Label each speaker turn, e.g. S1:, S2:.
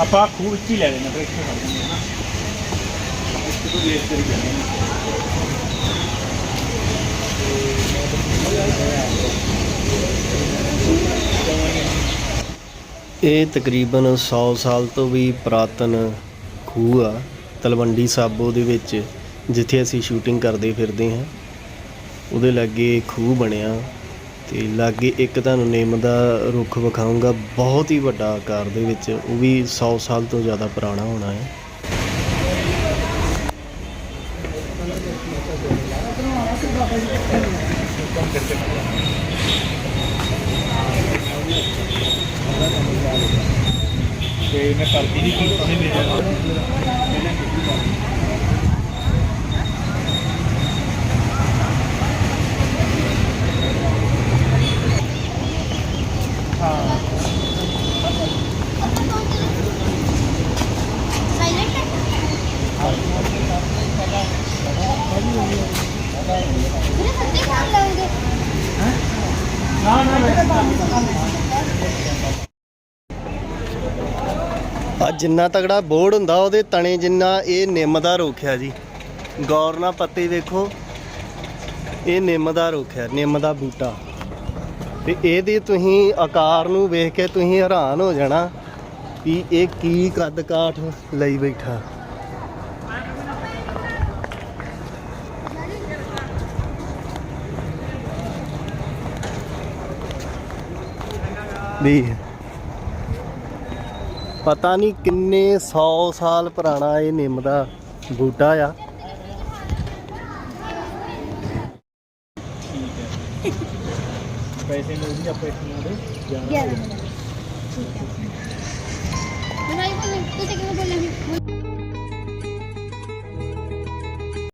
S1: ਆਪਾਂ ਖੂਹ ਵਿੱਚ ਹੀ ਲੈ ਲੈਣਾ ਫਿਰ ਇੱਥੇ ਫੜ ਦਿੰਦੇ ਹਾਂ ਨਾ। ਇਸ ਤੋਂ ਵੇਸਟ ਕਰੀ ਜਾਂਦੇ
S2: ਇਹ ਤਕਰੀਬਨ 100 ਸਾਲ ਤੋਂ ਵੀ ਪੁਰਾਤਨ ਖੂਹ ਆ, ਤਲਵੰਡੀ ਸਾਬੋ ਦੇ ਵਿੱਚ, ਜਿੱਥੇ ਅਸੀਂ ਸ਼ੂਟਿੰਗ ਕਰਦੇ ਫਿਰਦੇ ਹਾਂ। ਉਹਦੇ ਲਾਗੇ ਖੂਹ ਬਣਿਆ। ਤੇ ਲਾਗੇ ਇੱਕ ਤੁਹਾਨੂੰ ਨਿੰਮ ਦਾ ਰੁੱਖ ਵਿਖਾਊਂਗਾ, ਬਹੁਤ ਹੀ ਵੱਡਾ ਆਕਾਰ ਦੇ ਵਿੱਚ, ਉਹ ਵੀ 100 ਸਾਲ ਤੋਂ ਜ਼ਿਆਦਾ ਪੁਰਾਣਾ ਹੋਣਾ ਹੈ।
S1: ਤੇ ਮੈਂ ਕਰਦੀ ਨਹੀਂ ਕੋਈ ਉਹਨੇ
S2: ਆ ਜਿੰਨਾ ਤਗੜਾ ਬੋਰਡ ਹੁੰਦਾ ਉਹਦੇ ਤਣੇ ਜਿੰਨਾ ਇਹ ਨਿੰਮ ਦਾ ਰੁੱਖ ਆ ਜੀ। ਗੌਰ ਨਾਲ ਪੱਤੇ ਵੇਖੋ। ਇਹ ਨਿੰਮ ਦਾ ਰੁੱਖ ਹੈ ਨਿੰਮ ਦਾ ਬੂਟਾ। ਤੇ ਇਹਦੇ ਤੁਸੀਂ ਆਕਾਰ ਨੂੰ ਵੇਖ ਕੇ ਤੁਸੀਂ ਹੈਰਾਨ ਹੋ ਜਾਣਾ ਕਿ ਇਹ ਕੀ ਕੱਦ ਕਾਠ ਲਈ ਬੈਠਾ। ਵੀ ਪਤਾ ਨਹੀਂ ਕਿੰਨੇ 100 ਸਾਲ ਪੁਰਾਣਾ ਇਹ ਨਿੰਮ ਦਾ ਬੂਟਾ ਆ।
S1: ਪੈਸੇ ਨੂੰ ਵੀ ਆਪਾਂ ਇਸ ਦੇ। ਜਾਣਾ।
S3: ਠੀਕ ਹੈ।